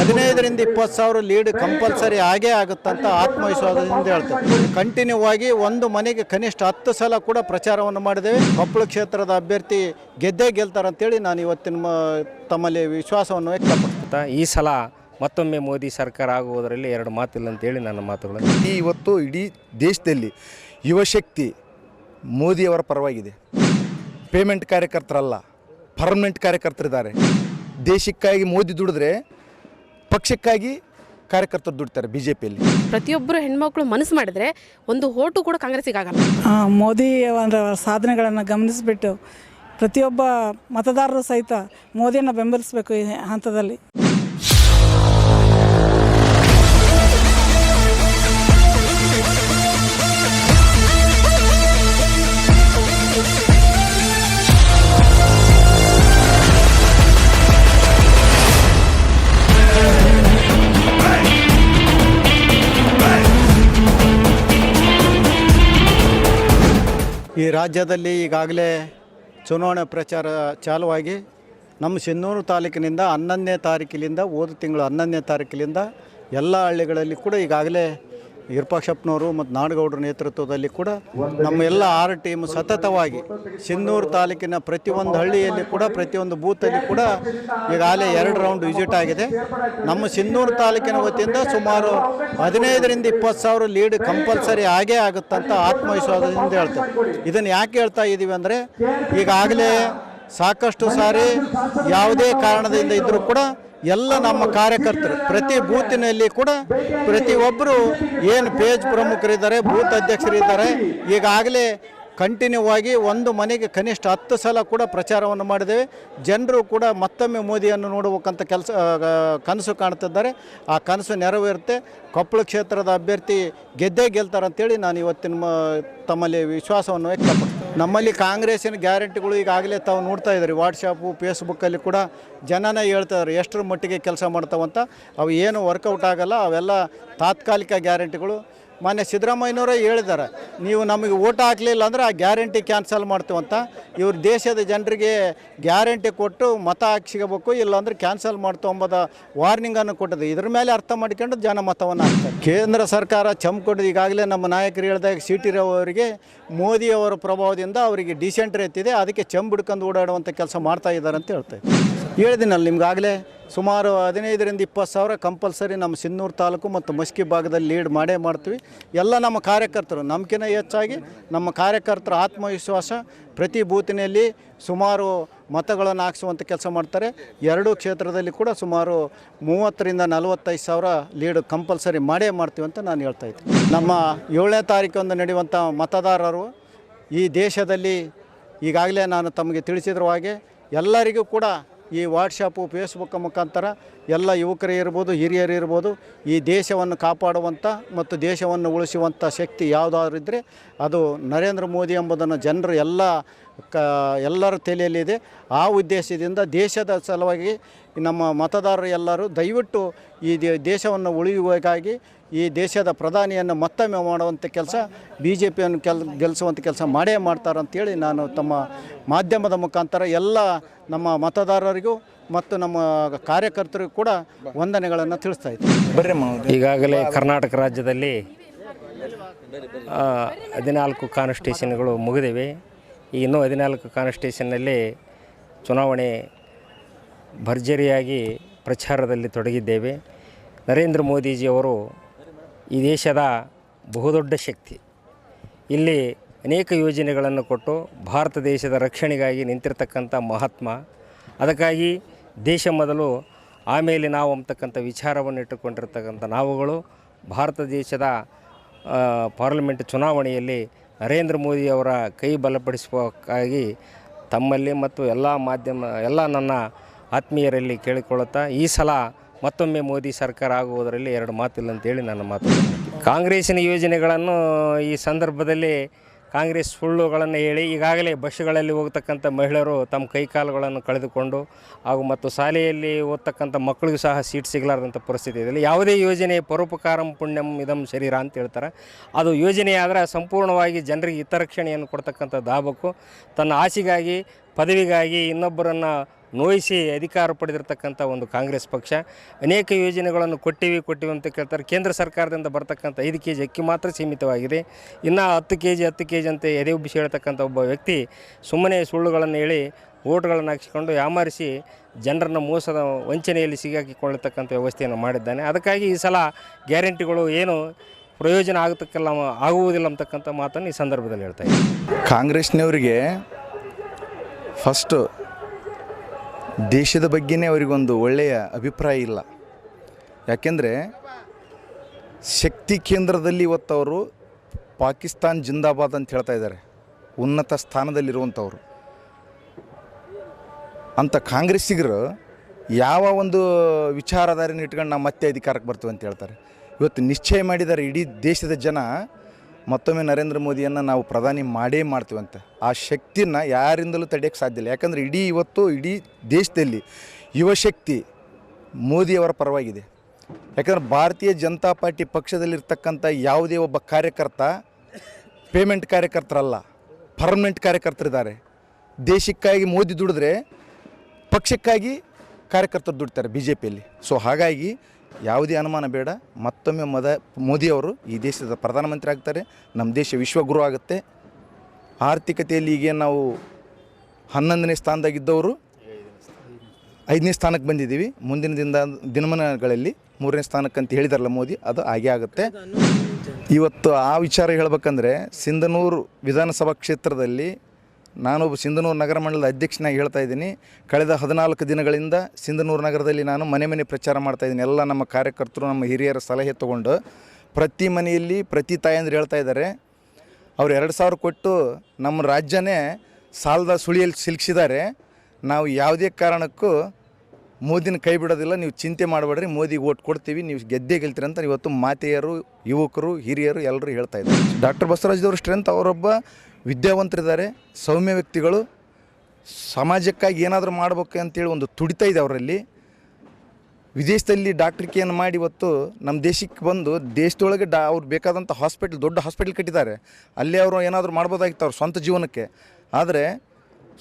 ಹದಿನೈದರಿಂದ ಇಪ್ಪತ್ತು ಸಾವಿರ ಲೀಡ್ ಕಂಪಲ್ಸರಿ ಆಗೇ ಆಗುತ್ತಂತ ಆತ್ಮವಿಶ್ವಾಸದಿಂದ ಹೇಳ್ತಾರೆ ಕಂಟಿನ್ಯೂ ಆಗಿ ಒಂದು ಮನೆಗೆ ಕನಿಷ್ಠ ಹತ್ತು ಸಲ ಕೂಡ ಪ್ರಚಾರವನ್ನು ಮಾಡಿದ್ದೇವೆ. ಕೊಪ್ಪಳ ಕ್ಷೇತ್ರದ ಅಭ್ಯರ್ಥಿ ಗೆದ್ದೇ ಗೆಲ್ತಾರಂತೇಳಿ ನಾನು ಇವತ್ತಿನ ಮ- ತಮ್ಮಲ್ಲಿ ವಿಶ್ವಾಸವನ್ನು ವ್ಯಕ್ತಪಡಿಸ್ತಾ ಈ ಸಲ ಮತ್ತೊಮ್ಮೆ ಮೋದಿ ಸರ್ಕಾರ ಆಗುವುದರಲ್ಲಿ ಎರಡು ಮಾತಿಲ್ಲ ಅಂತೇಳಿ ನನ್ನ ಮಾತುಗಳು ಇಡೀ ಇವತ್ತು ಇಡೀ ದೇಶದಲ್ಲಿ ಯುವಶಕ್ತಿ ಮೋದಿಯವರ ಪರವಾಗಿದೆ. ಪೇಮೆಂಟ್ ಕಾರ್ಯಕರ್ತರಲ್ಲ ಪರ್ಮನೆಂಟ್ ಕಾರ್ಯಕರ್ತರಿದ್ದಾರೆ. ದೇಶಕ್ಕಾಗಿ ಮೋದಿ ದುಡಿದ್ರೆ ಪಕ್ಷಕ್ಕಾಗಿ ಕಾರ್ಯಕರ್ತರು ದುಡ್ತಾರೆ ಬಿ ಜೆ ಪಿಯಲ್ಲಿ ಪ್ರತಿಯೊಬ್ಬರು ಹೆಣ್ಮಕ್ಳು ಮನಸ್ಸು ಮಾಡಿದ್ರೆ ಒಂದು ಓಟು ಕೂಡ ಕಾಂಗ್ರೆಸ್ಸಿಗೆ ಆಗಲ್ಲ. ಮೋದಿ ಒಂದು ಸಾಧನೆಗಳನ್ನು ಗಮನಿಸಿಬಿಟ್ಟು ಪ್ರತಿಯೊಬ್ಬ ಮತದಾರರು ಸಹಿತ ಮೋದಿಯನ್ನು ಬೆಂಬಲಿಸಬೇಕು ಈ ಹಂತದಲ್ಲಿ. ಈ ರಾಜ್ಯದಲ್ಲಿ ಈಗಾಗಲೇ ಚುನಾವಣೆ ಪ್ರಚಾರ ಚಾಲುವಾಗಿ ನಮ್ಮ ಸಿನ್ನೂರು ತಾಲೂಕಿನಿಂದ ಹನ್ನೊಂದನೇ ತಾರೀಕಿನಿಂದ ಹೋದ ತಿಂಗಳು ಹನ್ನೊಂದನೇ ತಾರೀಕಿನಿಂದ ಎಲ್ಲ ಹಳ್ಳಿಗಳಲ್ಲಿ ಕೂಡ ಈಗಾಗಲೇ ವಿರೂಪಾಕ್ಷಪ್ಪನವರು ಮತ್ತು ನಾಡಗೌಡರ ನೇತೃತ್ವದಲ್ಲಿ ಕೂಡ ನಮ್ಮ ಎಲ್ಲ ಆರು ಟೀಮ್ ಸತತವಾಗಿ ಸಿಂಧೂರು ತಾಲೂಕಿನ ಪ್ರತಿಯೊಂದು ಹಳ್ಳಿಯಲ್ಲಿ ಕೂಡ, ಪ್ರತಿಯೊಂದು ಬೂತಲ್ಲಿ ಕೂಡ ಈಗಾಗಲೇ ಎರಡು ರೌಂಡ್ ವಿಸಿಟ್ ಆಗಿದೆ. ನಮ್ಮ ಸಿಂಧೂರು ತಾಲೂಕಿನ ವತಿಯಿಂದ ಸುಮಾರು ಹದಿನೈದರಿಂದ ಇಪ್ಪತ್ತು ಸಾವಿರ ಲೀಡ್ ಕಂಪಲ್ಸರಿ ಆಗೇ ಆಗುತ್ತಂತ ಆತ್ಮವಿಶ್ವಾಸದಿಂದ ಹೇಳ್ತಾರೆ ಇದನ್ನು ಯಾಕೆ ಹೇಳ್ತಾ ಇದ್ದೀವಿ ಅಂದರೆ, ಈಗಾಗಲೇ ಸಾಕಷ್ಟು ಸಾರಿ ಯಾವುದೇ ಕಾರಣದಿಂದ ಇದ್ದರೂ ಕೂಡ ಎಲ್ಲ ನಮ್ಮ ಕಾರ್ಯಕರ್ತರು ಪ್ರತಿ ಬೂತಿನಲ್ಲಿ ಕೂಡ ಪ್ರತಿಯೊಬ್ಬರು ಏನು ಪೇಜ್ ಪ್ರಮುಖರಿದ್ದಾರೆ, ಬೂತ್ ಅಧ್ಯಕ್ಷರಿದ್ದಾರೆ, ಈಗಾಗಲೇ ಕಂಟಿನ್ಯೂ ಆಗಿ ಒಂದು ಮನೆಗೆ ಕನಿಷ್ಠ ಹತ್ತು ಸಲ ಕೂಡ ಪ್ರಚಾರವನ್ನು ಮಾಡಿದ್ದೇವೆ. ಜನರು ಕೂಡ ಮತ್ತೊಮ್ಮೆ ಮೋದಿಯನ್ನು ನೋಡಬೇಕಂತ ಕೆಲಸ ಕನಸು ಕಾಣ್ತಿದ್ದಾರೆ. ಆ ಕನಸು ನೆರವೇರುತ್ತೆ. ಕೊಪ್ಪಳ ಕ್ಷೇತ್ರದ ಅಭ್ಯರ್ಥಿ ಗೆದ್ದೇ ಗೆಲ್ತಾರಂತೇಳಿ ನಾನು ಇವತ್ತಿನ ತಮ್ಮಲ್ಲಿ ವಿಶ್ವಾಸವನ್ನು ವ್ಯಕ್ತಪಡ್ತೀನಿ ನಮ್ಮಲ್ಲಿ ಕಾಂಗ್ರೆಸ್ಸಿನ ಗ್ಯಾರಂಟಿಗಳು ಈಗಾಗಲೇ ತಾವು ನೋಡ್ತಾ ಇದ್ದಾರೆ. ವಾಟ್ಸಪ್ಪು ಫೇಸ್ಬುಕ್ಕಲ್ಲಿ ಕೂಡ ಜನನೇ ಹೇಳ್ತಾ ಇದ್ದಾರೆ, ಎಷ್ಟರ ಮಟ್ಟಿಗೆ ಕೆಲಸ ಮಾಡ್ತಾವಂತ. ಅವು ಏನು ವರ್ಕೌಟ್ ಆಗೋಲ್ಲ, ಅವೆಲ್ಲ ತಾತ್ಕಾಲಿಕ ಗ್ಯಾರಂಟಿಗಳು. ಮಾನ್ಯ ಸಿದ್ದರಾಮಯ್ಯನವರೇ ಹೇಳಿದ್ದಾರೆ, ನೀವು ನಮಗೆ ಓಟ್ ಹಾಕಲಿಲ್ಲ ಅಂದರೆ ಆ ಗ್ಯಾರಂಟಿ ಕ್ಯಾನ್ಸಲ್ ಮಾಡ್ತೀವಂತ ಇವ್ರು ದೇಶದ ಜನರಿಗೆ ಗ್ಯಾರಂಟಿ ಕೊಟ್ಟು ಮತ ಹಾಕ್ಸಿಗಬೇಕು ಇಲ್ಲಾಂದ್ರೆ ಕ್ಯಾನ್ಸಲ್ ಮಾಡ್ತು ಎಂಬುದ ವಾರ್ನಿಂಗನ್ನು ಕೊಟ್ಟದ್ದು ಇದ್ರ ಮೇಲೆ ಅರ್ಥ ಮಾಡಿಕೊಂಡು ಜನ ಮತವನ್ನು ಹಾಕ್ತಾರೆ. ಕೇಂದ್ರ ಸರ್ಕಾರ ಚಮ್ಕೊಂಡು ಈಗಾಗಲೇ ನಮ್ಮ ನಾಯಕರು ಹೇಳಿದಾಗ ಸಿ ಟಿ ರಾವ್ ಅವರಿಗೆ, ಮೋದಿಯವರ ಪ್ರಭಾವದಿಂದ ಅವರಿಗೆ ಡಿಸೆಂಟ್ರಿ ಎತ್ತಿದೆ, ಅದಕ್ಕೆ ಚಂಬ್ ಹಿಡ್ಕೊಂಡು ಓಡಾಡುವಂಥ ಕೆಲಸ ಮಾಡ್ತಾ ಇದ್ದಾರೆ ಅಂತ ಹೇಳ್ತಾರೆ ಹೇಳಿದಿನಲ್ಲ, ನಿಮ್ಗಾಗಲೇ ಸುಮಾರು ಹದಿನೈದರಿಂದ ಇಪ್ಪತ್ತು ಸಾವಿರ ಕಂಪಲ್ಸರಿ ನಮ್ಮ ಸಿನ್ನೂರು ತಾಲೂಕು ಮತ್ತು ಮಸ್ಕಿ ಭಾಗದಲ್ಲಿ ಲೀಡ್ ಮಾಡೇ ಮಾಡ್ತೀವಿ. ಎಲ್ಲ ನಮ್ಮ ಕಾರ್ಯಕರ್ತರು ನಮ್ಕಿಂತ ಹೆಚ್ಚಾಗಿ ನಮ್ಮ ಕಾರ್ಯಕರ್ತರ ಆತ್ಮವಿಶ್ವಾಸ ಪ್ರತಿ ಬೂತಿನಲ್ಲಿ ಸುಮಾರು ಮತಗಳನ್ನು ಹಾಕಿಸುವಂಥ ಕೆಲಸ ಮಾಡ್ತಾರೆ. ಎರಡೂ ಕ್ಷೇತ್ರದಲ್ಲಿ ಕೂಡ ಸುಮಾರು ಮೂವತ್ತರಿಂದ ನಲವತ್ತೈದು ಸಾವಿರ ಲೀಡ್ ಕಂಪಲ್ಸರಿ ಮಾಡೇ ಮಾಡ್ತೀವಿ ಅಂತ ನಾನು ಹೇಳ್ತಾ ಇದ್ದೀನಿ. ನಮ್ಮ ಏಳನೇ ತಾರೀಕೊಂದು ನಡೆಯುವಂಥ ಮತದಾರರು ಈ ದೇಶದಲ್ಲಿ ಈಗಾಗಲೇ ನಾನು ತಮಗೆ ತಿಳಿಸಿದ್ರ ಹಾಗೆ ಎಲ್ಲರಿಗೂ ಕೂಡ ಈ ವಾಟ್ಸಪ್ಪು ಫೇಸ್ಬುಕ್ ಮುಖಾಂತರ ಎಲ್ಲ ಯುವಕರೇ ಇರ್ಬೋದು, ಹಿರಿಯರು ಇರ್ಬೋದು, ಈ ದೇಶವನ್ನು ಕಾಪಾಡುವಂಥ ಮತ್ತು ದೇಶವನ್ನು ಉಳಿಸುವಂಥ ಶಕ್ತಿ ಯಾವುದಾದ್ರೂ ಇದ್ದರೆ ಅದು ನರೇಂದ್ರ ಮೋದಿ ಎಂಬುದನ್ನು ಜನರು ಎಲ್ಲ ಕ ಎಲ್ಲರ ತಲೆಯಲ್ಲಿದೆ. ಆ ಉದ್ದೇಶದಿಂದ ದೇಶದ ಸಲುವಾಗಿ ನಮ್ಮ ಮತದಾರರು ಎಲ್ಲರೂ ದಯವಿಟ್ಟು ಈ ದೇ ದೇಶವನ್ನು ಉಳಿಯುವಾಗಿ ಈ ದೇಶದ ಪ್ರಧಾನಿಯನ್ನು ಮತ್ತೊಮ್ಮೆ ಮಾಡುವಂಥ ಕೆಲಸ ಬಿ ಜೆ ಪಿಯನ್ನು ಕೆಲ್ ಗೆಲ್ಲಿಸುವಂಥ ಕೆಲಸ ಮಾಡೇ ಮಾಡ್ತಾರಂತೇಳಿ ನಾನು ತಮ್ಮ ಮಾಧ್ಯಮದ ಮುಖಾಂತರ ಎಲ್ಲ ನಮ್ಮ ಮತದಾರರಿಗೂ ಮತ್ತು ನಮ್ಮ ಕಾರ್ಯಕರ್ತರಿಗೂ ಕೂಡ ವಂದನೆಗಳನ್ನು ತಿಳಿಸ್ತಾ ಇದ್ದೀನಿ. ಬರ್ರಿ ಈಗಾಗಲೇ ಕರ್ನಾಟಕ ರಾಜ್ಯದಲ್ಲಿ ಹದಿನಾಲ್ಕು ಕಾನ್ಸ್ಟಿಟ್ಯೂಷನ್ಗಳು ಮುಗಿದಿವೆ. ಈಗ ಇನ್ನೂ ಹದಿನಾಲ್ಕು ಕಾನ್ಸ್ಟಿಟ್ಯೂಷನ್ನಲ್ಲಿ ಚುನಾವಣೆ ಭರ್ಜರಿಯಾಗಿ ಪ್ರಚಾರದಲ್ಲಿ ತೊಡಗಿದ್ದೇವೆ. ನರೇಂದ್ರ ಮೋದಿಜಿಯವರು ಈ ದೇಶದ ಬಹುದೊಡ್ಡ ಶಕ್ತಿ. ಇಲ್ಲಿ ಅನೇಕ ಯೋಜನೆಗಳನ್ನು ಕೊಟ್ಟು ಭಾರತ ದೇಶದ ರಕ್ಷಣೆಗಾಗಿ ನಿಂತಿರ್ತಕ್ಕಂಥ ಮಹಾತ್ಮ. ಅದಕ್ಕಾಗಿ ದೇಶ ಮೊದಲು ಆಮೇಲೆ ನಾವು ಅಂತಕ್ಕಂಥ ವಿಚಾರವನ್ನು ಇಟ್ಟುಕೊಂಡಿರ್ತಕ್ಕಂಥ ನಾವುಗಳು. ಭಾರತ ದೇಶದ ಪಾರ್ಲಿಮೆಂಟ್ ಚುನಾವಣೆಯಲ್ಲಿ ನರೇಂದ್ರ ಮೋದಿಯವರ ಕೈ ಬಲಪಡಿಸುವಕ್ಕಾಗಿ ತಮ್ಮಲ್ಲಿ ಮತ್ತು ಎಲ್ಲ ಮಾಧ್ಯಮ, ಎಲ್ಲ ನನ್ನ ಆತ್ಮೀಯರಲ್ಲಿ ಕೇಳಿಕೊಳ್ಳುತ್ತಾ, ಈ ಸಲ ಮತ್ತೊಮ್ಮೆ ಮೋದಿ ಸರ್ಕಾರ ಆಗುವುದರಲ್ಲಿ ಎರಡು ಮಾತಿಲ್ಲ ಅಂತೇಳಿ ನನ್ನ ಮಾತು. ಕಾಂಗ್ರೆಸ್ಸಿನ ಯೋಜನೆಗಳನ್ನು ಈ ಸಂದರ್ಭದಲ್ಲಿ ಕಾಂಗ್ರೆಸ್ ಸುಳ್ಳುಗಳನ್ನು ಹೇಳಿ ಈಗಾಗಲೇ ಬಸ್ಸುಗಳಲ್ಲಿ ಹೋಗ್ತಕ್ಕಂಥ ಮಹಿಳೆಯರು ತಮ್ಮ ಕೈಕಾಲುಗಳನ್ನು ಕಳೆದುಕೊಂಡು ಹಾಗೂ ಮತ್ತು ಶಾಲೆಯಲ್ಲಿ ಓದ್ತಕ್ಕಂಥ ಮಕ್ಕಳಿಗೂ ಸಹ ಸೀಟ್ ಸಿಗಲಾರ್ದಂಥ ಪರಿಸ್ಥಿತಿ ಇದೆ. ಯಾವುದೇ ಯೋಜನೆ ಪರೋಪಕಾರಂ ಪುಣ್ಯಂ ಇದಂ ಶರೀರ ಅಂತ ಹೇಳ್ತಾರೆ. ಅದು ಯೋಜನೆ ಸಂಪೂರ್ಣವಾಗಿ ಜನರಿಗೆ ಹಿತರಕ್ಷಣೆಯನ್ನು ಕೊಡ್ತಕ್ಕಂಥ ದಾಬಕ್ಕು ತನ್ನ ಆಸೆಗಾಗಿ, ಪದವಿಗಾಗಿ ಇನ್ನೊಬ್ಬರನ್ನು ನೋಯಿಸಿ ಅಧಿಕಾರ ಪಡೆದಿರತಕ್ಕಂಥ ಒಂದು ಕಾಂಗ್ರೆಸ್ ಪಕ್ಷ. ಅನೇಕ ಯೋಜನೆಗಳನ್ನು ಕೊಟ್ಟಿವಿ ಕೊಟ್ಟಿವಿ ಅಂತ ಕೇಳ್ತಾರೆ. ಕೇಂದ್ರ ಸರ್ಕಾರದಿಂದ ಬರ್ತಕ್ಕಂಥ ಐದು ಕೆ ಜಿ ಅಕ್ಕಿ ಮಾತ್ರ ಸೀಮಿತವಾಗಿದೆ. ಇನ್ನು ಹತ್ತು ಕೆ ಜಿ ಹತ್ತು ಕೆ ಜಿ ಅಂತ ಎದೆ ಉಬ್ಬಿಸಿ ಹೇಳ್ತಕ್ಕಂಥ ಒಬ್ಬ ವ್ಯಕ್ತಿ ಸುಮ್ಮನೆ ಸುಳ್ಳುಗಳನ್ನು ಹೇಳಿ ಓಟ್ಗಳನ್ನು ಹಾಕಿಸಿಕೊಂಡು ಯಾಮಾರಿಸಿ ಜನರನ್ನು ಮೋಸದ ವಂಚನೆಯಲ್ಲಿ ಸಿಗಾಕಿಕೊಳ್ಳತಕ್ಕಂಥ ವ್ಯವಸ್ಥೆಯನ್ನು ಮಾಡಿದ್ದಾನೆ. ಅದಕ್ಕಾಗಿ ಈ ಸಲ ಗ್ಯಾರಂಟಿಗಳು ಏನು ಪ್ರಯೋಜನ ಆಗತಕ್ಕೆಲ್ಲ ಆಗುವುದಿಲ್ಲ ಅಂತಕ್ಕಂಥ ಮಾತನ್ನು ಈ ಸಂದರ್ಭದಲ್ಲಿ ಹೇಳ್ತಾ ಇದ್ದೀನಿ. ಕಾಂಗ್ರೆಸ್ನವರಿಗೆ ಫಸ್ಟು ದೇಶದ ಬಗ್ಗೆನೇ ಅವರಿಗೊಂದು ಒಳ್ಳೆಯ ಅಭಿಪ್ರಾಯ ಇಲ್ಲ. ಯಾಕೆಂದರೆ ಶಕ್ತಿ ಕೇಂದ್ರದಲ್ಲಿ ಇವತ್ತವರು ಪಾಕಿಸ್ತಾನ್ ಜಿಂದಾಬಾದ್ ಅಂತ ಹೇಳ್ತಾ ಇದ್ದಾರೆ. ಉನ್ನತ ಸ್ಥಾನದಲ್ಲಿರುವಂಥವ್ರು. ಅಂಥ ಕಾಂಗ್ರೆಸ್ಸಿಗರು ಯಾವ ಒಂದು ವಿಚಾರಧಾರೆನ ಇಟ್ಕೊಂಡು ನಾವು ಮತ್ತೆ ಅಧಿಕಾರಕ್ಕೆ ಬರ್ತೀವಿ ಅಂತ ಹೇಳ್ತಾರೆ. ಇವತ್ತು ನಿಶ್ಚಯ ಮಾಡಿದ್ದಾರೆ ಇಡೀ ದೇಶದ ಜನ ಮತ್ತೊಮ್ಮೆ ನರೇಂದ್ರ ಮೋದಿಯನ್ನು ನಾವು ಪ್ರಧಾನಿ ಮಾಡೇ ಮಾಡ್ತೀವಂತೆ. ಆ ಶಕ್ತಿನ ಯಾರಿಂದಲೂ ತಡೆಯೋಕ್ಕೆ ಸಾಧ್ಯ ಇಲ್ಲ. ಯಾಕಂದರೆ ಇಡೀ ಇವತ್ತು, ಇಡೀ ದೇಶದಲ್ಲಿ ಯುವಶಕ್ತಿ ಮೋದಿಯವರ ಪರವಾಗಿದೆ. ಯಾಕಂದ್ರೆ ಭಾರತೀಯ ಜನತಾ ಪಾರ್ಟಿ ಪಕ್ಷದಲ್ಲಿರ್ತಕ್ಕಂಥ ಯಾವುದೇ ಒಬ್ಬ ಕಾರ್ಯಕರ್ತ ಪೇಮೆಂಟ್ ಕಾರ್ಯಕರ್ತರಲ್ಲ, ಪರ್ಮನೆಂಟ್ ಕಾರ್ಯಕರ್ತರಿದ್ದಾರೆ. ದೇಶಕ್ಕಾಗಿ ಮೋದಿ ದುಡಿದ್ರೆ ಪಕ್ಷಕ್ಕಾಗಿ ಕಾರ್ಯಕರ್ತರು ದುಡ್ತಾರೆ ಬಿ ಜೆ ಪಿಯಲ್ಲಿ ಸೊ ಹಾಗಾಗಿ ಯಾವುದೇ ಅನುಮಾನ ಬೇಡ. ಮತ್ತೊಮ್ಮೆ ಮದ ಮೋದಿಯವರು ಈ ದೇಶದ ಪ್ರಧಾನಮಂತ್ರಿ ಆಗ್ತಾರೆ. ನಮ್ಮ ದೇಶ ವಿಶ್ವಗುರು ಆಗುತ್ತೆ. ಆರ್ಥಿಕತೆಯಲ್ಲಿ ಈಗ ನಾವು ಹನ್ನೊಂದನೇ ಸ್ಥಾನದಾಗಿದ್ದವರು ಐದನೇ ಸ್ಥಾನಕ್ಕೆ ಬಂದಿದ್ದೀವಿ. ಮುಂದಿನ ದಿನ ದಿನಮಾನಗಳಲ್ಲಿ ಮೂರನೇ ಸ್ಥಾನಕ್ಕೆ ಅಂತ ಹೇಳಿದಾರಲ್ಲ ಮೋದಿ, ಅದು ಹಾಗೆ ಆಗುತ್ತೆ. ಇವತ್ತು ಆ ವಿಚಾರ ಹೇಳ್ಬೇಕಂದ್ರೆ ಸಿಂಧನೂರು ವಿಧಾನಸಭಾ ಕ್ಷೇತ್ರದಲ್ಲಿ ನಾನೊಬ್ಬ ಸಿಂಧನೂರು ನಗರ ಮಂಡಲದ ಅಧ್ಯಕ್ಷನಾಗಿ ಹೇಳ್ತಾ ಇದ್ದೀನಿ. ಕಳೆದ ಹದಿನಾಲ್ಕು ದಿನಗಳಿಂದ ಸಿಂಧನೂರು ನಗರದಲ್ಲಿ ನಾನು ಮನೆ ಮನೆ ಪ್ರಚಾರ ಮಾಡ್ತಾ ಇದ್ದೀನಿ. ಎಲ್ಲ ನಮ್ಮ ಕಾರ್ಯಕರ್ತರು, ನಮ್ಮ ಹಿರಿಯರ ಸಲಹೆ ತೊಗೊಂಡು ಪ್ರತಿ ಮನೆಯಲ್ಲಿ ಪ್ರತಿ ತಾಯಂದ್ರೆ ಹೇಳ್ತಾ ಇದ್ದಾರೆ. ಅವ್ರು ಎರಡು ಸಾವಿರ ಕೊಟ್ಟು ನಮ್ಮ ರಾಜ್ಯನೇ ಸಾಲದ ಸುಳಿಯಲ್ಲಿ ಸಿಲುಕಿಸಿದ್ದಾರೆ. ನಾವು ಯಾವುದೇ ಕಾರಣಕ್ಕೂ ಮೋದಿನ ಕೈ ಬಿಡೋದಿಲ್ಲ. ನೀವು ಚಿಂತೆ ಮಾಡಬೇಡ್ರಿ. ಮೋದಿಗೆ ಓಟ್ ಕೊಡ್ತೀವಿ. ನೀವು ಗೆದ್ದೆ ಗೆಲ್ತೀರಿ ಅಂತ ಇವತ್ತು ಮಾತೆಯರು, ಯುವಕರು, ಹಿರಿಯರು ಎಲ್ಲರೂ ಹೇಳ್ತಾ ಇದ್ದಾರೆ. ಡಾಕ್ಟರ್ ಬಸವರಾಜದವ್ರ ಸ್ಟ್ರೆಂತ್ ಅವರೊಬ್ಬ ವಿದ್ಯಾವಂತರಿದ್ದಾರೆ, ಸೌಮ್ಯ ವ್ಯಕ್ತಿಗಳು, ಸಮಾಜಕ್ಕಾಗಿ ಏನಾದರೂ ಮಾಡಬೇಕು ಅಂತೇಳಿ ಒಂದು ತುಡಿತ ಇದೆ ಅವರಲ್ಲಿ. ವಿದೇಶದಲ್ಲಿ ಡಾಕ್ಟ್ರಿಕೆಯನ್ನು ಮಾಡಿ ಇವತ್ತು ನಮ್ಮ ದೇಶಕ್ಕೆ ಬಂದು ದೇಶದೊಳಗೆ ಡಾ ಅವ್ರು ಬೇಕಾದಂಥ ಹಾಸ್ಪಿಟ್ಲ್ ದೊಡ್ಡ ಹಾಸ್ಪಿಟ್ಲ್ ಕಟ್ಟಿದ್ದಾರೆ. ಅಲ್ಲಿ ಅವರು ಏನಾದರೂ ಮಾಡ್ಬೋದಾಗಿತ್ತು ಅವ್ರ ಸ್ವಂತ ಜೀವನಕ್ಕೆ. ಆದರೆ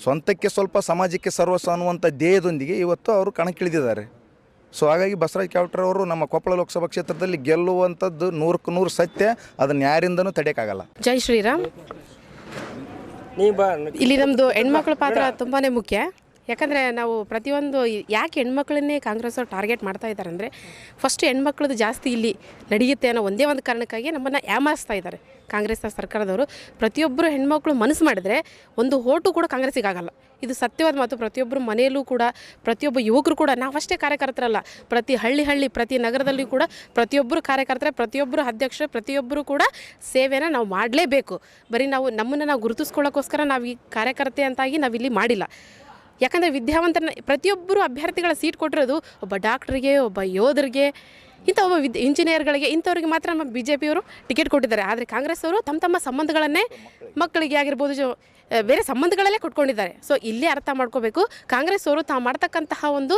ಸ್ವಂತಕ್ಕೆ ಸ್ವಲ್ಪ ಸಮಾಜಕ್ಕೆ ಸರ್ವಸ್ವ ಅನ್ನುವಂಥ ಧ್ಯೇಯದೊಂದಿಗೆ ಇವತ್ತು ಅವರು ಕಣಕ್ಕಿಳಿದಿದ್ದಾರೆ. ಸೊ ಹಾಗಾಗಿ ಬಸವರಾಜ್ ಅವರು ನಮ್ಮ ಕೊಪ್ಪಳ ಲೋಕಸಭಾ ಕ್ಷೇತ್ರದಲ್ಲಿ ಗೆಲ್ಲುವಂಥದ್ದು ನೂರಕ್ಕೆ ನೂರು ಸತ್ಯ, ಅದನ್ನು ಯಾರಿಂದನೂ ತಡೆಯೋಕ್ಕಾಗಲ್ಲ. ಜೈ ಶ್ರೀರಾಮ್. ಇಲ್ಲಿ ನಮ್ಮದು ಹೆಣ್ಮಕ್ಳ ಪಾತ್ರ ತುಂಬಾ ಮುಖ್ಯ. ಯಾಕಂದರೆ ನಾವು ಪ್ರತಿಯೊಂದು ಯಾಕೆ ಹೆಣ್ಮಕ್ಳನ್ನೇ ಕಾಂಗ್ರೆಸ್ ಅವರು ಟಾರ್ಗೆಟ್ ಮಾಡ್ತಾ ಇದ್ದಾರೆ ಅಂದರೆ ಫಸ್ಟ್ ಹೆಣ್ಮಕ್ಳದ್ದು ಜಾಸ್ತಿ ಇಲ್ಲಿ ನಡೆಯುತ್ತೆ ಅನ್ನೋ ಒಂದೇ ಒಂದು ಕಾರಣಕ್ಕಾಗಿ ನಮ್ಮನ್ನು ಯಾಮಾರಿಸ್ತಾ ಇದ್ದಾರೆ. ಕಾಂಗ್ರೆಸ್ ಸರ್ಕಾರದವರು ಪ್ರತಿಯೊಬ್ಬರು ಹೆಣ್ಮಕ್ಳು ಮನಸ್ಸು ಮಾಡಿದ್ರೆ ಒಂದು ಓಟು ಕೂಡ ಕಾಂಗ್ರೆಸ್ಸಿಗೆ ಆಗಲ್ಲ. ಇದು ಸತ್ಯವಾದ ಮಾತು. ಪ್ರತಿಯೊಬ್ಬರು ಮನೆಯಲ್ಲೂ ಕೂಡ, ಪ್ರತಿಯೊಬ್ಬ ಯುವಕರು ಕೂಡ ನಾವಷ್ಟೇ ಕಾರ್ಯಕರ್ತರಲ್ಲ. ಪ್ರತಿ ಹಳ್ಳಿ ಹಳ್ಳಿ, ಪ್ರತಿ ನಗರದಲ್ಲಿ ಕೂಡ ಪ್ರತಿಯೊಬ್ಬರು ಕಾರ್ಯಕರ್ತರೆ ಪ್ರತಿಯೊಬ್ಬರು ಅಧ್ಯಕ್ಷರು ಪ್ರತಿಯೊಬ್ಬರು ಕೂಡ ಸೇವೆನ ನಾವು ಮಾಡಲೇಬೇಕು. ಬರೀ ನಾವು ನಮ್ಮನ್ನು ನಾವು ಗುರುತಿಸ್ಕೊಳ್ಳೋಕ್ಕೋಸ್ಕರ ನಾವು ಈ ಕಾರ್ಯಕರ್ತೆ ಅಂತಾಗಿ ನಾವಿಲ್ಲಿ ಮಾಡಿಲ್ಲ. ಯಾಕಂದರೆ ವಿದ್ಯಾವಂತರನ್ನ ಪ್ರತಿಯೊಬ್ಬರು ಅಭ್ಯರ್ಥಿಗಳ ಸೀಟ್ ಕೊಟ್ಟಿರೋದು ಒಬ್ಬ ಡಾಕ್ಟ್ರಿಗೆ ಒಬ್ಬ ಯೋಧರಿಗೆ, ಇಂಥ ಒಬ್ಬ ವಿದ್ ಇಂಜಿನಿಯರ್ಗಳಿಗೆ ಇಂಥವ್ರಿಗೆ ಮಾತ್ರ ನಮ್ಮ ಬಿ ಜೆ ಪಿಯವರು ಟಿಕೆಟ್ ಕೊಟ್ಟಿದ್ದಾರೆ. ಆದರೆ ಕಾಂಗ್ರೆಸ್ ಅವರು ತಮ್ಮ ತಮ್ಮ ಸಂಬಂಧಗಳನ್ನೇ ಮಕ್ಕಳಿಗೆ ಆಗಿರ್ಬೋದು ಬೇರೆ ಸಂಬಂಧಗಳಲ್ಲೇ ಕೊಟ್ಕೊಂಡಿದ್ದಾರೆ. ಸೊ ಇಲ್ಲೇ ಅರ್ಥ ಮಾಡ್ಕೋಬೇಕು. ಕಾಂಗ್ರೆಸ್ ಅವರು ತಾವು ಮಾಡ್ತಕ್ಕಂತಹ ಒಂದು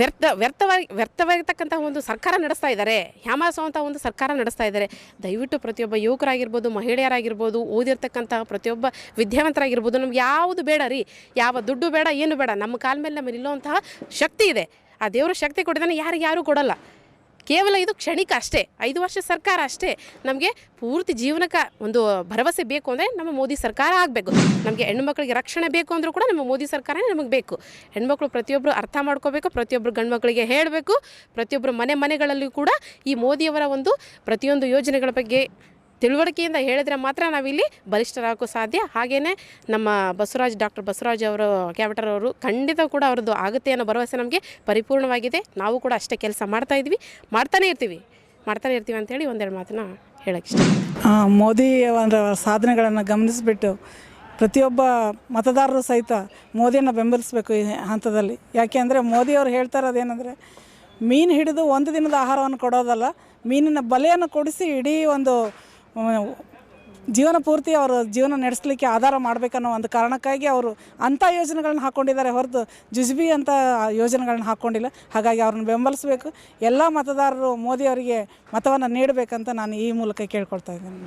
ವ್ಯರ್ಥ, ವ್ಯರ್ಥವಾಗಿ ವ್ಯರ್ಥವಾಗಿರ್ತಕ್ಕಂಥ ಒಂದು ಸರ್ಕಾರ ನಡೆಸ್ತಾ ಇದ್ದಾರೆ. ಹ್ಯಾಮಾಸುವಂಥ ಒಂದು ಸರ್ಕಾರ ನಡೆಸ್ತಾ ಇದ್ದಾರೆ. ದಯವಿಟ್ಟು ಪ್ರತಿಯೊಬ್ಬ ಯುವಕರಾಗಿರ್ಬೋದು, ಮಹಿಳೆಯರಾಗಿರ್ಬೋದು ಓದಿರ್ತಕ್ಕಂಥ ಪ್ರತಿಯೊಬ್ಬ ವಿದ್ಯಾವಂತರಾಗಿರ್ಬೋದು, ನಮ್ಗೆ ಯಾವುದು ಬೇಡ ರೀ. ಯಾವ ದುಡ್ಡು ಬೇಡ, ಏನು ಬೇಡ. ನಮ್ಮ ಕಾಲ ಮೇಲೆ ನಮ್ಮ ನಿಲ್ಲುವಂತಹ ಶಕ್ತಿ ಇದೆ. ಆ ದೇವರು ಶಕ್ತಿ ಕೊಟ್ಟಿದ್ದಾನೆ ಯಾರಿಗೆ ಯಾರೂ ಕೊಡಲ್ಲ. ಕೇವಲ ಇದು ಕ್ಷಣಿಕ ಅಷ್ಟೇ, ಐದು ವರ್ಷ ಸರ್ಕಾರ ಅಷ್ಟೇ. ನಮಗೆ ಪೂರ್ತಿ ಜೀವನಕ್ಕೆ ಒಂದು ಭರವಸೆ ಬೇಕು ಅಂದರೆ ನಮ್ಮ ಮೋದಿ ಸರ್ಕಾರ ಆಗಬೇಕು. ನಮಗೆ ಹೆಣ್ಮಕ್ಳಿಗೆ ರಕ್ಷಣೆ ಬೇಕು ಅಂದರೂ ಕೂಡ ನಮ್ಮ ಮೋದಿ ಸರ್ಕಾರನೇ ನಮಗೆ ಬೇಕು. ಹೆಣ್ಮಕ್ಳು ಪ್ರತಿಯೊಬ್ಬರು ಅರ್ಥ ಮಾಡ್ಕೋಬೇಕು ಪ್ರತಿಯೊಬ್ಬರು ಗಂಡುಮಕ್ಕಳಿಗೆ ಹೇಳಬೇಕು ಪ್ರತಿಯೊಬ್ಬರು ಮನೆ ಮನೆಗಳಲ್ಲೂ ಕೂಡ ಈ ಮೋದಿಯವರ ಒಂದು ಪ್ರತಿಯೊಂದು ಯೋಜನೆಗಳ ಬಗ್ಗೆ ತಿಳುವಳಿಕೆಯಿಂದ ಹೇಳಿದ್ರೆ ಮಾತ್ರ ನಾವಿಲ್ಲಿ ಬಲಿಷ್ಠರಾಗೋ ಸಾಧ್ಯ. ಹಾಗೆಯೇ ನಮ್ಮ ಬಸವರಾಜ್, ಡಾಕ್ಟರ್ ಬಸವರಾಜ್ ಅವರು, ಕ್ಯಾಬಿಟರ್ ಅವರು ಖಂಡಿತ ಕೂಡ ಅವ್ರದ್ದು ಆಗುತ್ತೆ ಅನ್ನೋ ಭರವಸೆ ನಮಗೆ ಪರಿಪೂರ್ಣವಾಗಿದೆ. ನಾವು ಕೂಡ ಅಷ್ಟೇ ಕೆಲಸ ಮಾಡ್ತಾ ಇದ್ವಿ. ಮಾಡ್ತಾನೆ ಇರ್ತೀವಿ. ಮಾಡ್ತಾನೆ ಇರ್ತೀವಿ ಅಂತೇಳಿ ಒಂದೆರಡು ಮಾತನ್ನ ಹೇಳಕ್ಕೆ ಇಷ್ಟ. ಮೋದಿ ಅವರ ಸಾಧನೆಗಳನ್ನು ಗಮನಿಸಿಬಿಟ್ಟು ಪ್ರತಿಯೊಬ್ಬ ಮತದಾರರು ಸಹಿತ ಮೋದಿಯನ್ನು ಬೆಂಬಲಿಸಬೇಕು ಈ ಹಂತದಲ್ಲಿ. ಯಾಕೆ ಅಂದರೆ ಮೋದಿಯವರು ಹೇಳ್ತಾ ಇರೋದೇನೆಂದರೆ ಮೀನು ಹಿಡಿದು ಒಂದು ದಿನದ ಆಹಾರವನ್ನು ಕೊಡೋದಲ್ಲ, ಮೀನಿನ ಬಲೆಯನ್ನು ಕೊಡಿಸಿ ಇಡೀ ಒಂದು ಜೀವನ ಪೂರ್ತಿ ಅವರು ಜೀವನ ನಡೆಸಲಿಕ್ಕೆ ಆಧಾರ ಮಾಡಬೇಕನ್ನೋ ಒಂದು ಕಾರಣಕ್ಕಾಗಿ ಅವರು ಅಂಥ ಯೋಜನೆಗಳನ್ನ ಹಾಕ್ಕೊಂಡಿದ್ದಾರೆ ಹೊರತು ಜುಜ್ಬಿ ಅಂತ ಯೋಜನೆಗಳನ್ನ ಹಾಕ್ಕೊಂಡಿಲ್ಲ ಹಾಗಾಗಿ ಅವ್ರನ್ನ ಬೆಂಬಲಿಸಬೇಕು. ಎಲ್ಲ ಮತದಾರರು ಮೋದಿಯವರಿಗೆ ಮತವನ್ನು ನೀಡಬೇಕಂತ ನಾನು ಈ ಮೂಲಕ ಕೇಳ್ಕೊಳ್ತಾ ಇದ್ದೀನಿ.